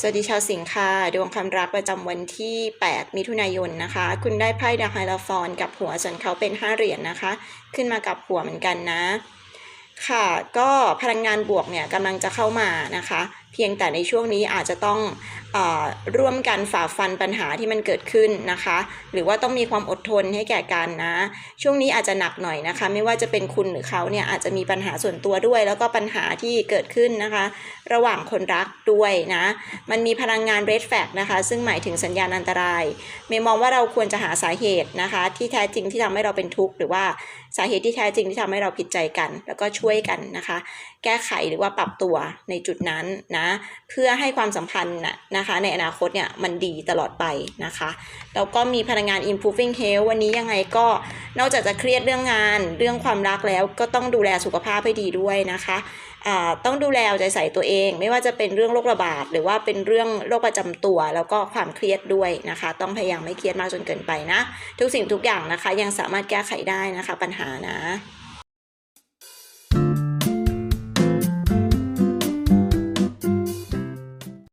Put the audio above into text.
สวัสดีชาวสิงค์ค่ะ ดวงความรักประจำวันที่ 8 มิถุนายนนะคะ คุณได้ไพ่ดาไฮลาฟอนกับหัวส่วนเขาเป็น 5 เหรียญนะคะ ขึ้นมากับหัวเหมือนกันนะ ค่ะก็พลังงานบวกเนี่ยกำลังจะเข้ามานะคะ เพียงแต่ในช่วงนี้อาจจะต้องอร่วมกันฝ่าฟันปัญหาที่มันเกิดขึ้นนะคะ หรือว่าต้องมีความอดทนให้แก่กันนะ ช่วงนี้อาจจะหนักหน่อยนะคะ ไม่ว่าจะเป็นคุณหรือเขาเนี่ยอาจจะมีปัญหาส่วนตัวด้วย แล้วก็ปัญหาที่เกิดขึ้นนะคะ ระหว่างคนรักด้วยนะ มันมีพลังงาน red flag นะคะ ซึ่งหมายถึงสัญญาณอันตรายเมย์มองว่าเราควรจะหาสาเหตุนะคะ ที่แท้จริงที่ทำให้เราเป็นทุกข์หรือว่า สาเหตุที่แท้จริงที่ทำให้เราผิดใจกัน แล้วก็ช่วยกันนะคะ แก้ไขหรือว่าปรับตัวในจุดนั้นนะเพื่อให้ความสัมพันธ์น่ะนะคะ ในอนาคตเนี่ยมันดีตลอดไปนะคะแล้วก็มีพลังงาน improving health วันนี้ยังไงก็ นอกจากจะเครียดเรื่องงานเรื่องความรักแล้วก็ต้องดูแลสุขภาพให้ดีด้วยนะคะต้องดูแลเอาใจใส่ตัวเอง ไม่ว่าจะเป็นเรื่องโรคระบาด หรือว่าเป็นเรื่องโรคประจำตัว แล้วก็ความเครียดด้วยนะคะ ต้องพยายามไม่เครียดมากจนเกินไปนะ ทุกสิ่งทุกอย่างนะคะ ยังสามารถแก้ไขได้นะคะปัญหานะ